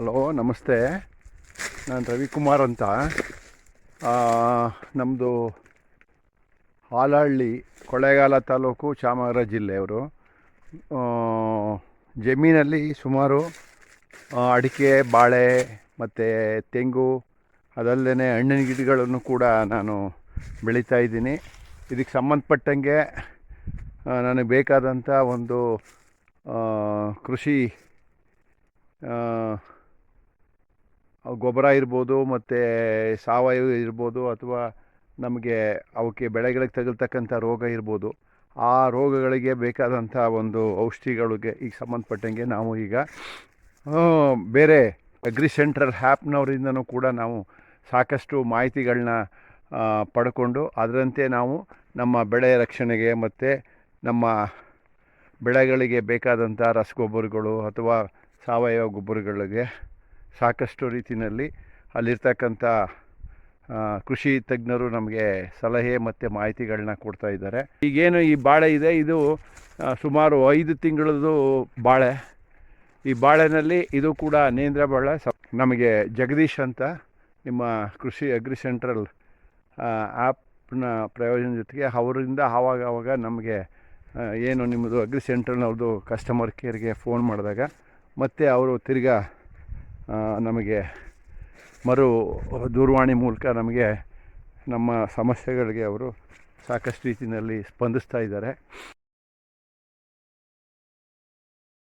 Hello, ನಮಸ್ತೆ. ನಾನು ರವಿಕುಮಾರ್ ಅಂತ. ನಮ್ಮದು ಹಾಲಹಳ್ಳಿ ಕೊಳ್ಳೇಗಾಲ ತಾಲೂಕು ಚಾಮರಾಜ ಜಿಲ್ಲೆಯವರು. ಜಮೀನಲ್ಲಿ ಸುಮಾರು ಅಡಿಕೆ, ಬಾಳೆ ಮತ್ತು ತೆಂಗು ಅದಲ್ಲದೆ ಹಣ್ಣಿನ ಗಿಡಗಳನ್ನು ಕೂಡ ನಾನು ಬೆಳೀತಾ ಇದ್ದೀನಿ. ಇದಕ್ಕೆ ಸಂಬಂಧಪಟ್ಟಂಗೆ ನನಗೆ ಬೇಕಾದಂಥ ಒಂದು ಕೃಷಿ ಗೊಬ್ಬರ ಇರ್ಬೋದು ಮತ್ತು ಸಾವಯವ ಇರ್ಬೋದು ಅಥವಾ ನಮಗೆ ಅವಕ್ಕೆ ಬೆಳೆಗಳಿಗೆ ತಗಲ್ತಕ್ಕಂಥ ರೋಗ ಇರ್ಬೋದು, ಆ ರೋಗಗಳಿಗೆ ಬೇಕಾದಂಥ ಒಂದು ಔಷಧಿಗಳಿಗೆ ಈಗ ಸಂಬಂಧಪಟ್ಟಂಗೆ ನಾವು ಈಗ ಬೇರೆ ಅಗ್ರಿ ಸೆಂಟ್ರಲ್ ಹ್ಯಾಪ್ನವರಿಂದನೂ ಕೂಡ ನಾವು ಸಾಕಷ್ಟು ಮಾಹಿತಿಗಳನ್ನ ಪಡ್ಕೊಂಡು ಅದರಂತೆ ನಾವು ನಮ್ಮ ಬೆಳೆ ರಕ್ಷಣೆಗೆ ಮತ್ತು ನಮ್ಮ ಬೆಳೆಗಳಿಗೆ ಬೇಕಾದಂಥ ರಸಗೊಬ್ಬರಗಳು ಅಥವಾ ಸಾವಯವ ಗೊಬ್ಬರಗಳಿಗೆ ಸಾಕಷ್ಟು ರೀತಿಯಲ್ಲಿ ಅಲ್ಲಿರ್ತಕ್ಕಂಥ ಕೃಷಿ ತಜ್ಞರು ನಮಗೆ ಸಲಹೆ ಮತ್ತು ಮಾಹಿತಿಗಳನ್ನ ಕೊಡ್ತಾ ಇದ್ದಾರೆ. ಈಗೇನು ಈ ಬಾಳೆ ಇದೆ, ಇದು ಸುಮಾರು ಐದು ತಿಂಗಳದ್ದು ಬಾಳೆ. ಈ ಬಾಳೆನಲ್ಲಿ ಇದು ಕೂಡ ನೇಂದ್ರ ಬಾಳೆ ನಮಗೆ ಜಗದೀಶ್ ಅಂತ ನಿಮ್ಮ ಕೃಷಿ ಅಗ್ರಿ ಸೆಂಟ್ರಲ್ ಆ್ಯಪ್ನ ಪ್ರಯೋಜನ ಜೊತೆಗೆ ಅವರಿಂದ ಆವಾಗ ಆವಾಗ ನಮಗೆ ಏನು ನಿಮ್ಮದು ಅಗ್ರಿ ಸೆಂಟ್ರಲ್ನವ್ರದ್ದು ಕಸ್ಟಮರ್ ಕೇರ್ಗೆ ಫೋನ್ ಮಾಡಿದಾಗ ಮತ್ತು ಅವರು ತಿರ್ಗಾ ನಮಗೆ ಮರು ದೂರವಾಣಿ ಮೂಲಕ ನಮಗೆ ನಮ್ಮ ಸಮಸ್ಯೆಗಳಿಗೆ ಅವರು ಸಾಕಷ್ಟು ರೀತಿಯಲ್ಲಿ ಸ್ಪಂದಿಸ್ತಾ ಇದ್ದಾರೆ.